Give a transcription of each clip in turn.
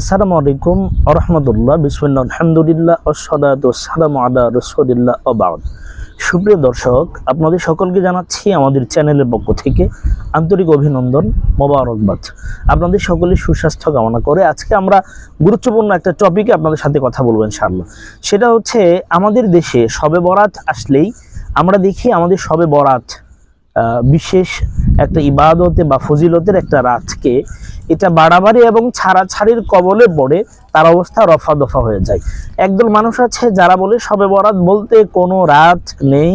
আসসালামু আলাইকুম আরহামদুল্লাহ, বিসমুল্লাহ, আলহামদুলিল্লাহ ওসদাত সালাম আদা রসুলিল্লাহ অবাদ সুপ্রিয় দর্শক, আপনাদের সকলকে জানাচ্ছি আমাদের চ্যানেলের পক্ষ থেকে আন্তরিক অভিনন্দন মোবারকবাদ। আপনাদের সকলের সুস্বাস্থ্য কামনা করে আজকে আমরা গুরুত্বপূর্ণ একটা টপিকে আপনাদের সাথে কথা বলব ইনশাআল্লাহ। সেটা হচ্ছে, আমাদের দেশে সবে বরাত আসলেই আমরা দেখি আমাদের সবে বরাত বিশেষ একটা ইবাদতে বা ফজিলতের একটা রাতকে এটা বাড়াবাড়ি এবং ছাড়াছাড়ির কবলে পড়ে তার অবস্থা রফা দফা হয়ে যায়। একদল মানুষ আছে যারা বলে, সবে বরাত বলতে কোনো রাত নেই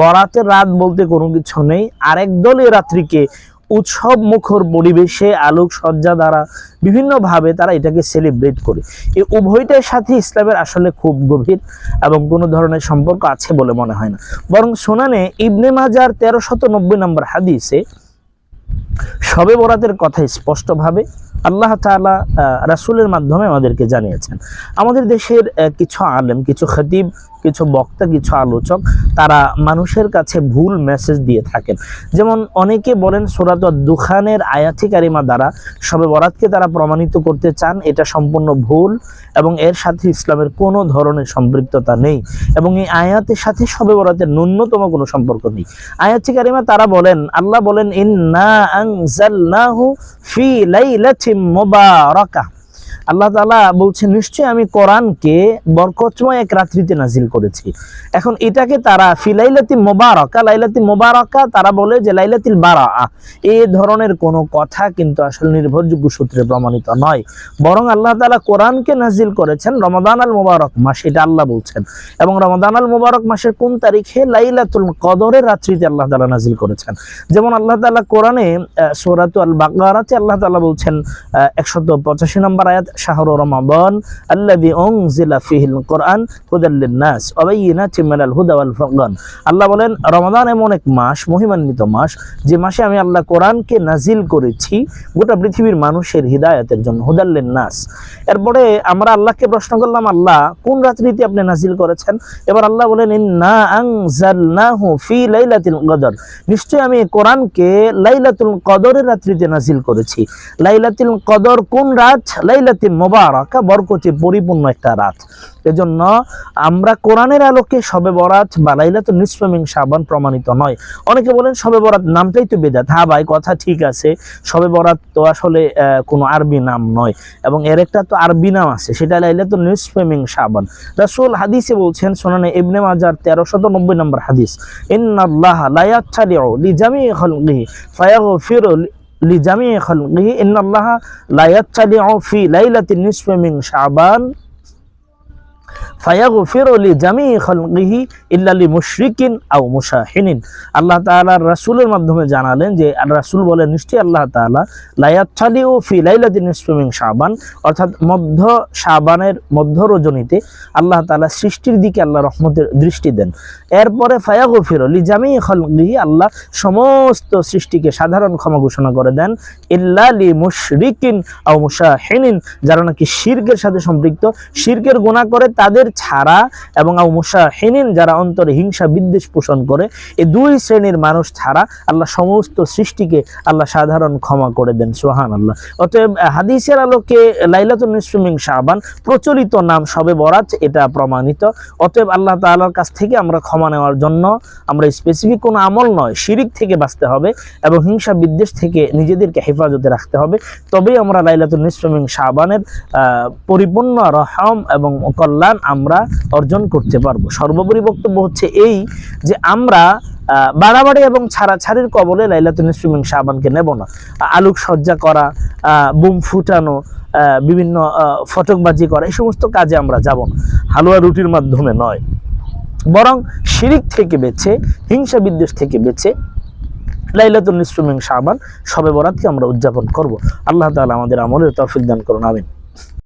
বরাতের রাত বলতে কোনো কিছু নেই। আরেক দল এ রাত্রিকে উৎসব মুখর পরিবেশে আলোক সজ্জা দ্বারা বিভিন্নভাবে তারা এটাকে সেলিব্রেট করে। এই উভয়টার সাথে ইসলামের আসলে খুব গভীর এবং কোনো ধরনের সম্পর্ক আছে বলে মনে হয় না। বরং সোনানে ইবনে মাজার তেরোশত নব্বই নম্বর হাদিসে সবে বরাতের কথা স্পষ্টভাবে আল্লাহ আহ, রাসূলের মাধ্যমে আমাদেরকে জানিয়েছেন। আমাদের দেশের কিছু আলেম কিছু খতিব কিছু বক্তা কিছু আলোচক তারা মানুষের কাছে ভুল মেসেজ দিয়ে থাকেন। যেমন অনেকে বলেন সোরাত দুখানের আয়াতি কারিমা দ্বারা সবে বরাতকে তারা প্রমাণিত করতে চান এটা সম্পূর্ণ ভুল এবং এর সাথে ইসলামের কোনো ধরনের সম্পৃক্ততা নেই এবং এই আয়াতের সাথে সবে বরাতের ন্যূনতম কোনো সম্পর্ক নেই। আয়াতি কারিমা তারা বলেন আল্লাহ বলেন ইন্না আনজালনাহু ফি লাইলাতিন মুবারাকাহ আল্লাহ তাআলা বলছেন, নিশ্চয়ই আমি কোরআনকে বরকতময় এক রাত্রিতে নাজিল করেছি। এখন এটাকে তারা ফি লাইলাতি মুবারাকা লাইলাতি মুবারাকা তারা বলে যে লাইলাতিল বারা এই ধরনের কোনো কথা কিন্তু আসলে নির্ভরযোগ্য সূত্রে প্রমাণিত নয়। বরং আল্লাহ তাআলা কোরআনকে নাজিল করেছেন রমাদান আল মোবারক মাস, এটা আল্লাহ বলছেন। এবং রমাদান আল মোবারক মাসের কোন তারিখে? লাইলাতুল কদরের রাত্রিতে আল্লাহ তাআলা নাজিল করেছেন। যেমন আল্লাহ তাআলা কোরআনে সূরাতু আল বাকারাতে আল্লাহ তালা বলছেন একশত পঁচাশি নম্বর আয়াত শাহরু রমাদান আল্লাযী উনজিলা ফিহিল কোরআন হুদাল লিন-নাস ওয়া বায়িনাতিন মিনাল হুদা ওয়াল ফুরকান। আল্লাহ বলেন, রমাদান এমন এক মাস, মহিমান্বিত মাস, যে মাসে আমি আল্লাহ কোরআনকে নাজিল করেছি গোটা পৃথিবীর মানুষের হিদায়াতের জন্য, হুদাল লিন-নাস। এরপরে আমরা আল্লাহকে প্রশ্ন করলাম, আল্লাহ, কোন রাত্রিতে আপনি নাজিল করেছেন? এবার আল্লাহ বলেন, ইন্না আনজালনাহু ফি লাইলাতিল কদর। নিশ্চয়ই আমি কোরআনকে লাইলাতুল কদরের রাত্রিতে নাজিল করেছি। লাইলাতুল কদর কোন রাত? লাইলাতুল মুবারাকা, বরকতে পরিপূর্ণ একটা রাত। এজন্য আমরা কোরআনের আলোকে সবে বরাত বা লাইলাতুল নিসফে মিন শাবান প্রমাণিত নয়। অনেকে বলেন সবে বরাত নামটাই তো বেদাত। হ্যাঁ ভাই, কথা ঠিক আছে। সবে বরাত তো আসলে কোনো আরবি নাম নয়। এবং এর একটা তো আরবি নাম আছে, সেটা লাইলাতুল নিসফে মিন শাবান। রাসূল হাদিসে বলছেন, সুনানে ইবনে মাজার 1390 নম্বর হাদিস, ইন্নাল্লাহ লা ইয়াত্তালিউ লিজামিই খালকিহি ফায়াগফিরু লিজামিই খালকিহি ইন্নাল্লাহ লা ইয়াত্তালিউ ফি লাইলাতিন নিসফি মিন শাবান। ফায়াগফিরু লিজামিই খালকিহি ইল্লা লিমুশরিকিন আও মুশাহিনিন। আল্লাহ মাধ্যমে জানালেন যে বলেন নিশ্চয়ই আল্লাহ ইয়াত্তালিউ ফি অর্থাৎ মধ্য মধ্য রজনীতে আল্লাহ সৃষ্টির দিকে আল্লাহ রহমতের দৃষ্টি দেন। এরপরে ফায়াগফির লিজামি খলকিহি, আল্লাহ সমস্ত সৃষ্টিকে সাধারণ ক্ষমা ঘোষণা করে দেন, ইল্লা লি মুশরিকিন আও মুশাহিনিন, যারা নাকি শিরকের সাথে সম্পৃক্ত, শিরকের গুনাহ করে তাদের ছাড়া এবং মুশাহিনিন যারা অন্তরে হিংসা বিদ্বেষ পোষণ করে এই দুই শ্রেণির মানুষ ছাড়া আল্লাহ সমস্ত সৃষ্টিকে আল্লাহ সাধারণ ক্ষমা করে দেন সোহান আল্লাহ অতএব হাদিসের আলোকে লাইলাতুল নিসফিমিং শাবান প্রচলিত নাম সবে বরাত এটা প্রমাণিত। অতএব আল্লাহ তাআলার কাছ থেকে আমরা ক্ষমা নেওয়ার জন্য আমরা স্পেসিফিক কোনো আমল নয় শিরিক থেকে বাঁচতে হবে এবং হিংসা বিদ্বেষ থেকে নিজেদেরকে হেফাজতে রাখতে হবে। তবেই আমরা লাইলাতুল নিসফিমিং শাবানের আহ, পরিপূর্ণ রহম এবং কল্যাণ আমরা অর্জন করতে পারব। সর্বোপরি বক্তব্য হচ্ছে এই যে আমরা বাড়াবাড়ি এবং ছাড়াছাড়ির কবলে লাইলাতুল নিসফিমিং শাবানকে নেব না। আলোক সজ্জা করা বুম ফুটানো বিভিন্ন ফটকবাজি করা, এই সমস্ত কাজে আমরা যাব না। হালুয়া রুটির মাধ্যমে নয়। বরং শিরিক থেকে বেছে, হিংসা বিদ্বেষ থেকে বেছে লাইলাতুল নিসফিমিং শাবান সবে বরাতকে আমরা উদযাপন করব। আল্লাহ তাআলা আমাদের আমলের তৌফিক দান করুন, আমিন।